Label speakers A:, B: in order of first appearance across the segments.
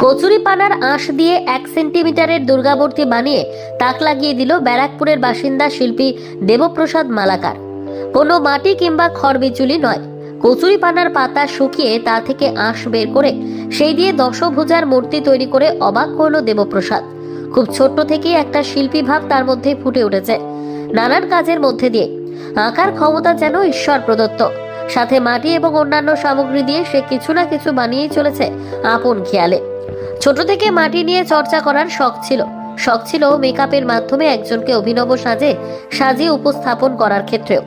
A: কচুরিপানার আঁশ দিয়ে এক সেন্টিমিটারের দুর্গামূর্তি বানিয়ে তাক লাগিয়ে দিল ব্যারাকপুরের বাসিন্দা শিল্পী দেবপ্রসাদ মালাকার। কোনো মাটি কিংবা খড়বিচুলি নয়। কচুরিপানার পাতা শুকিয়ে তা থেকে আঁশ বের করে সেই দিয়ে দশভুজার মূর্তি তৈরি করে অবাক করল দেবপ্রসাদ। খুব ছোট্ট থেকেই একটা শিল্পী ভাব তার মধ্যে ফুটে উঠেছে। নানান কাজের মধ্যে দিয়ে। আঁকার ক্ষমতা যেন ঈশ্বর প্রদত্ত। সাথে মাটি এবং অন্যান্য সামগ্রী দিয়ে সে কিছু না কিছু বানিয়েই চলেছে আপন খেয়ালে। ছোট থেকে মাটি নিয়ে চর্চা করার শখ ছিল। শখ ছিল মেকআপের মাধ্যমে একজনকে অভিনব সাজে, সাজিয়ে উপস্থাপন করার ক্ষেত্রেও।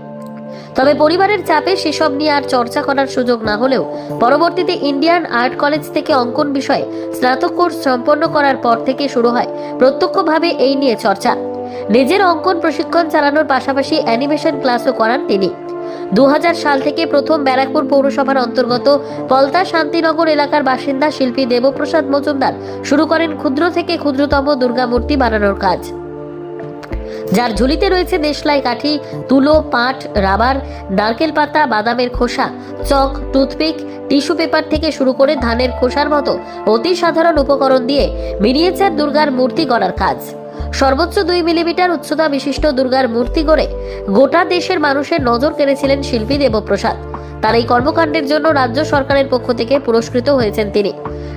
A: তবে পরিবারের চাপে সেসব নিয়ে আর চর্চা করার সুযোগ না হলেও পরবর্তীতে ইন্ডিয়ান আর্ট কলেজ থেকে অঙ্কন বিষয়ে স্নাতক কোর্স সম্পন্ন করার পর থেকে শুরু হয় প্রত্যক্ষভাবে এই নিয়ে চর্চা। নিজের অঙ্কন প্রশিক্ষণ চালানোর পাশাপাশি অ্যানিমেশন ক্লাসও করান তিনি। দু সাল থেকে প্রথম ব্যারাকপুর পৌরসভার অন্তর্গত পলতা শান্তিনগর এলাকার বাসিন্দা শিল্পী দেবপ্রসাদ মজুমদার শুরু করেন ক্ষুদ্র থেকে ক্ষুদ্রতম দুর্গা মূর্তি বানানোর কাজ। যার ঝুলিতে রয়েছে দেশলাই কাঠি, তুলো, পাট, রাবার, নারকেল পাতা, বাদামের খোসা, চক, টুথপিক, টিস্যু পেপার থেকে শুরু করে ধানের খোসার মতো অতি সাধারণ উপকরণ দিয়ে মিনিয়েচার দুর্গার মূর্তি গড়ার কাজ। সর্বোচ্চ দুই মিলিমিটার উচ্চতা বিশিষ্ট দুর্গার মূর্তি গড়ে গোটা দেশের মানুষের নজর কেড়েছিলেন শিল্পী দেবপ্রসাদ। তার এই কর্মকাণ্ডের জন্য রাজ্য সরকারের পক্ষ থেকে পুরস্কৃত হয়েছেন তিনি।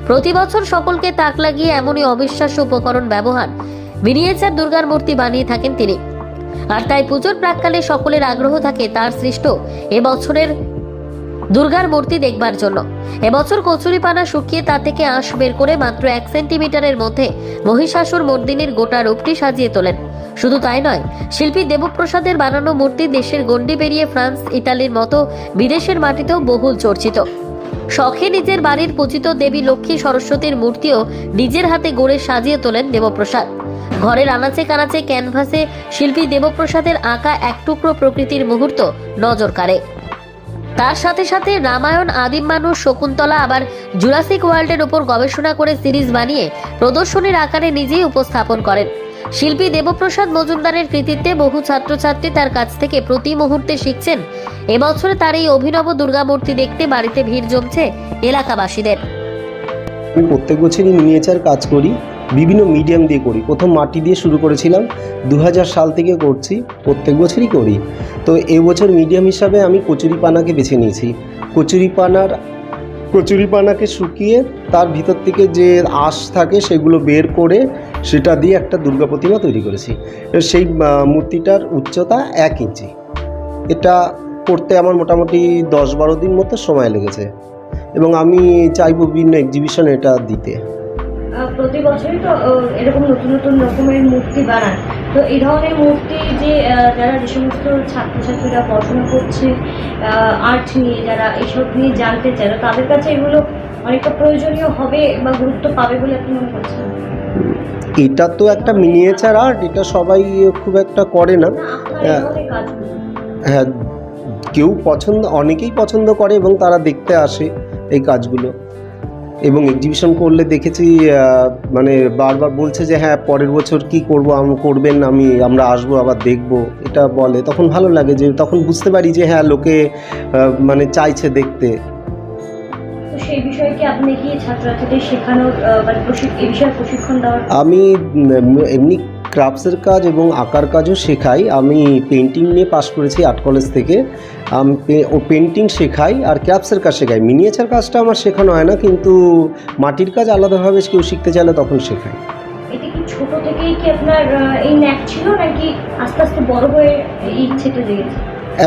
A: প্রতি বছর সকলকে তাক লাগিয়ে এমনই অবিশ্বাস্য উপকরণ ব্যবহার, মিনিয়েচার দুর্গার মূর্তি বানিয়ে থাকেন তিনি। আর তাই পুজোর প্রাককালে সকলের আগ্রহ থাকে তার সৃষ্ট এবছরের দুর্গার মূর্তি দেখবার জন্য। এবছর কচুরিপানা শুকিয়ে তা থেকে আঁশ বের করে মাত্র এক সেন্টিমিটারের মধ্যে মহিষাসুর মর্দিনীর গোটা রূপটি সাজিয়ে তোলেন। শুধু তাই নয়, শিল্পী দেবপ্রসাদের বানানো মূর্তি দেশের গণ্ডি পেরিয়ে ফ্রান্স, ইতালির মতো বিদেশের মাটিতেও বহুল চর্চিত। শখে নিজের বাড়ির পূজিত দেবী লক্ষ্মী সরস্বতীর মূর্তিও নিজের হাতে গড়ে সাজিয়ে তোলেন দেবপ্রসাদ। ঘরের আনাচে কানাচে ক্যানভাসে শিল্পী দেবপ্রসাদের আঁকা এক টুকরো প্রকৃতির মুহূর্ত নজর কাড়ে। তার সাথে সাথে রামায়ণ, আদিম মানুষ, শকুন্তলা আবার জুরাসিক ওয়ার্ল্ডের উপর গবেষণা করে সিরিজ বানিয়ে প্রদর্শনীর আকারে নিজেই উপস্থাপন করেন। শিল্পী দেবপ্রসাদ মজুমদারের কৃতিত্বে বহু ছাত্রছাত্রী তার কাছ থেকে প্রতি মুহূর্তে শিখছেন। এবছরে তার এই অভিনব দুর্গামূর্তি দেখতে বাড়িতে ভিড় জমছে এলাকাবাসীদের।
B: আমি প্রত্যেক বছরই মিনিয়েচার কাজ করি, বিভিন্ন মিডিয়াম দিয়ে করি। প্রথম মাটি দিয়ে শুরু করেছিলাম দু হাজার সাল থেকে করছি, প্রত্যেক বছরই করি। তো এবছর মিডিয়াম হিসাবে আমি কচুরিপানাকে বেছে নিয়েছি। কচুরিপানার কচুরিপানাকে শুকিয়ে তার ভিতর থেকে যে আঁশ থাকে সেগুলো বের করে সেটা দিয়ে একটা দুর্গা প্রতিমা তৈরি করেছি। সেই মূর্তিটার উচ্চতা এক ইঞ্চি। এটা করতে আমার মোটামুটি দশ বারো দিন মতো সময় লেগেছে। এবং আমি চাইব বিভিন্ন এক্সিবিশনে এটা দিতে।
C: প্রতি বছরই তো এরকম নতুন নতুন রকমের মূর্তি বানান। তো এই ধরনের মূর্তি যে যারা যে সমস্ত ছাত্রছাত্রীরা পড়াশোনা করছে আর্ট নিয়ে যারা এসব নিয়ে জানতে চায় তাদের কাছে এগুলো অনেকটা প্রয়োজনীয় হবে বা গুরুত্ব পাবে বলে আপনি মনে করছেন?
B: এটা তো একটা মিনিয়েচার আর্ট এটা সবাই খুব একটা করে না। হ্যাঁ। হ্যাঁ কেউ পছন্দ অনেকেই পছন্দ করে এবং তারা দেখতে আসে এই কাজগুলো। এবং এক্সিবিশন করলে দেখেছি মানে বারবার বলছে যে হ্যাঁ পরের বছর কি করব? আমি করবেন? আমি আমরা আসব আবার দেখব। এটা বলে। তখন ভালো লাগে যে তখন বুঝতে পারি যে হ্যাঁ লোকে মানে চাইছে দেখতে।
C: মানে
B: আমি এমনি ক্রাফটসের কাজ এবং আঁকার কাজও শেখাই। আমি পেন্টিং নিয়ে পাশ করেছি আর্ট কলেজ থেকে। আমি ও পেন্টিং শেখাই আর ক্রাফটসের কাজ শেখাই। মিনিয়েচার কাজটা আমার শেখানো হয় না কিন্তু মাটির কাজ আলাদাভাবে কেউ শিখতে চাইলে তখন শেখাই।
C: ছোট থেকেই কি আপনার এই ন্যাক ছিল নাকি আস্তে আস্তে বড় হয়ে এই ইচ্ছেটা জেগেছে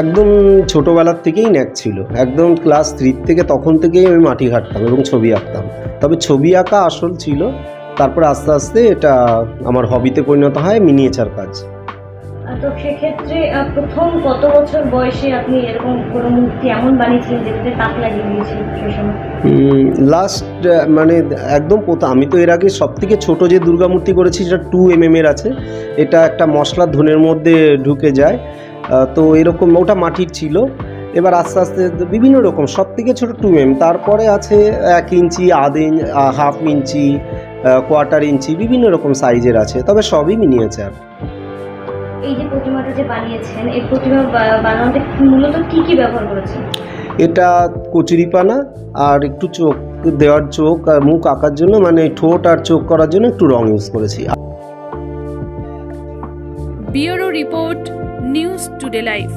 B: একদম ছোটোবেলার থেকেই ন্যাক ছিল। একদম ক্লাস থ্রি থেকে তখন থেকেই আমি মাটি ঘাটতাম এবং ছবি আঁকতাম। তবে ছবি আঁকা আসল ছিল তারপর আস্তে আস্তে এটা আমার হবিতে পরিণত হয় মিনিয়েচার কাজ।
C: তো সেক্ষেত্রে প্রথম কত বছর বয়সে আপনি এরকম কোনো মূর্তি এমন বানিয়েছিলেন যেটাতে তাক লাগিয়ে দিয়েছিলেন
B: লাস্ট মানে একদম প্রথম আমি তো এর আগে সব থেকে ছোটো যে দুর্গা মূর্তি করেছি সেটা টু এম এর আছে। এটা একটা মশলা ধনের মধ্যে ঢুকে যায়। তো এরকম ওটা মাটির ছিল। এবার আস্তে আস্তে বিভিন্ন রকম সব থেকে ছোটো টু এম তারপরে আছে এক ইঞ্চি আধ inch half inch quarter inch বিভিন্ন রকম সাইজের আছে তবে সবই মিনিয়েচার
C: এই যে প্রতিমাটা যে বানিয়েছেন এই প্রতিমা বানানোতে মূলত কি কি ব্যবহার করেছেন?
B: এটা কচুরিপানা আর একটু চোখ দেওয়ার চোখ আর মুখ আঁকার জন্য মানে ঠোঁট আর চোখ করার জন্য একটু রং ইউজ করেছি।
D: Bureau report news today live